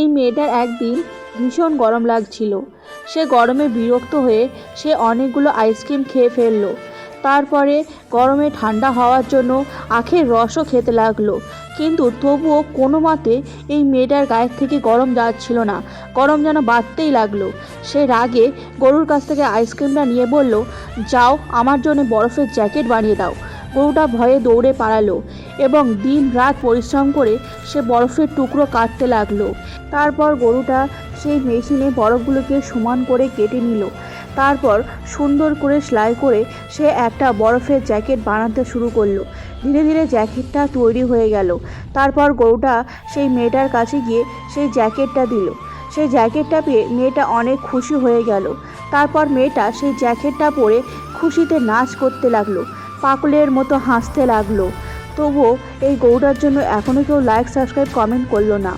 এই মেয়েটার একদিন ভীষণ গরম লাগছিল। সে গরমে বিরক্ত হয়ে সে অনেকগুলো আইসক্রিম খেয়ে ফেলল। তারপরে গরমে ঠান্ডা হওয়ার জন্য আখের রসও খেতে লাগল। কিন্তু তবুও কোনো মতে এই মেয়েটার গায়ের থেকে গরম যাচ্ছিল না। গরম যেন বাড়তেই লাগল। সে রাগে গরুর কাছ থেকে আইসক্রিমটা নিয়ে বলল, যাও, আমার জন্য বরফের জ্যাকেট বানিয়ে দাও। গরুটা ভয়ে দৌড়ে পালালো এবং দিন রাত পরিশ্রম করে সে বরফের টুকরো কাটতে লাগল। তারপর গরুটা সেই মেশিনে বরফগুলোকে সমান করে কেটে নিল। তারপর সুন্দর করে সেলাই করে সে একটা বরফের জ্যাকেট বানাতে শুরু করল। ধীরে ধীরে জ্যাকেটটা তৈরি হয়ে গেল। তারপর গরুটা সেই মেয়েটার কাছে গিয়ে সেই জ্যাকেটটা দিল। সেই জ্যাকেটটা পেয়ে মেয়েটা অনেক খুশি হয়ে গেল। তারপর মেয়েটা সেই জ্যাকেটটা পরে খুশিতে নাচ করতে লাগল। পাগলের মতো হাসতে লাগল। তবুও এই গরুটার জন্য এখনও কেউ লাইক সাবস্ক্রাইব কমেন্ট করল না।